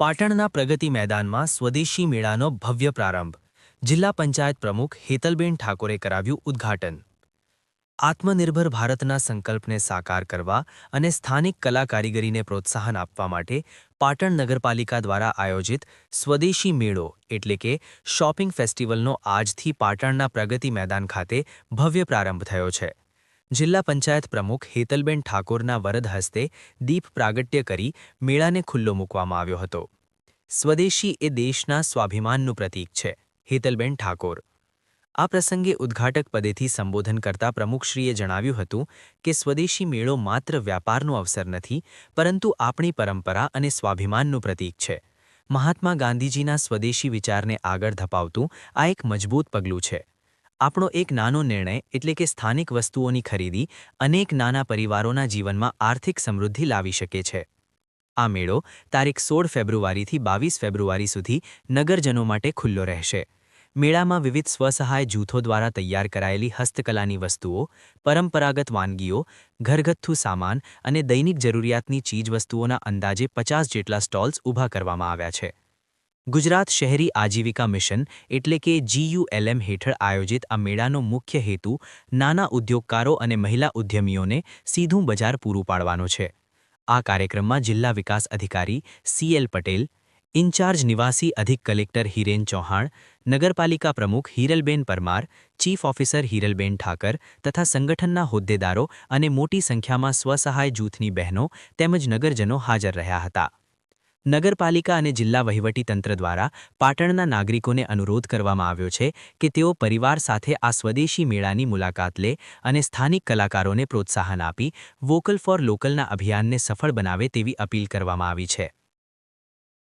પાટણના પ્રગતિ મેદાનમાં સ્વદેશી મેળાનો ભવ્ય પ્રારંભ. જિલ્લા પંચાયત પ્રમુખ હેતલબેન ઠાકોરે કરાવ્યું ઉદ્ઘાટન. આત્મનિર્ભર ભારતના સંકલ્પને સાકાર કરવા અને સ્થાનિક કલા કારીગરીને પ્રોત્સાહન આપવા માટે પાટણ નગરપાલિકા દ્વારા આયોજિત સ્વદેશી મેળો એટલે કે શોપિંગ ફેસ્ટિવલનો આજથી પાટણના પ્રગતિ મેદાન ખાતે ભવ્ય પ્રારંભ થયો છે. જિલ્લા પંચાયત પ્રમુખ હેતલબેન ઠાકોરના વરદ હસ્તે દીપ પ્રાગટ્ય કરી મેળાને ખુલ્લો મૂકવામાં આવ્યો હતો. સ્વદેશી એ દેશના સ્વાભિમાનનું પ્રતીક છે, હેતલબેન ઠાકોર. આ પ્રસંગે ઉદ્ઘાટક પદેથી સંબોધન કરતા પ્રમુખશ્રીએ જણાવ્યું હતું કે, સ્વદેશી મેળો માત્ર વ્યાપારનો અવસર નથી, પરંતુ આપણી પરંપરા અને સ્વાભિમાનનું પ્રતીક છે. મહાત્મા ગાંધીજીના સ્વદેશી વિચારને આગળ ધપાવતું આ એક મજબૂત પગલું છે. આપણો એક નાનો નિર્ણય એટલે કે સ્થાનિક વસ્તુઓની ખરીદી અનેક નાના પરિવારોના જીવનમાં આર્થિક સમૃદ્ધિ લાવી શકે છે. આ મેળો તારીખ સોળ ફેબ્રુઆરીથી બાવીસ ફેબ્રુઆરી સુધી નગરજનો માટે ખુલ્લો રહેશે. મેળામાં વિવિધ સ્વસહાય જૂથો દ્વારા તૈયાર કરાયેલી હસ્તકલાની વસ્તુઓ, પરંપરાગત વાનગીઓ, ઘરગથ્થુ સામાન અને દૈનિક જરૂરિયાતની ચીજવસ્તુઓના અંદાજે પચાસ જેટલા સ્ટોલ્સ ઊભા કરવામાં આવ્યા છે. ગુજરાત શહેરી આજીવિકા મિશન એટલે કે જીયુએલએમ હેઠળ આયોજિત આ મેળાનો મુખ્ય હેતુ નાના ઉદ્યોગકારો અને મહિલા ઉદ્યમીઓને સીધું બજાર પૂરું પાડવાનો છે. આ કાર્યક્રમમાં જિલ્લા વિકાસ અધિકારી સીએલ પટેલ, ઇન્ચાર્જ નિવાસી અધિક કલેક્ટર હિરેન ચૌહાણ, નગરપાલિકા પ્રમુખ હિરલબેન પરમાર, ચીફ ઓફિસર હિરલબેન ઠાકર તથા સંગઠનના હોદ્દેદારો અને મોટી સંખ્યામાં સ્વસહાય જૂથની બહેનો તેમજ નગરજનો હાજર રહ્યા હતા. નગરપાલિકા અને જિલ્લા વહીવટીતંત્ર દ્વારા પાટણના નાગરિકોને અનુરોધ કરવામાં આવ્યો છે કે તેઓ પરિવાર સાથે આ સ્વદેશી મેળાની મુલાકાત લે અને સ્થાનિક કલાકારોને પ્રોત્સાહન આપી વોકલ ફોર લોકલના અભિયાનને સફળ બનાવે તેવી અપીલ કરવામાં આવી છે.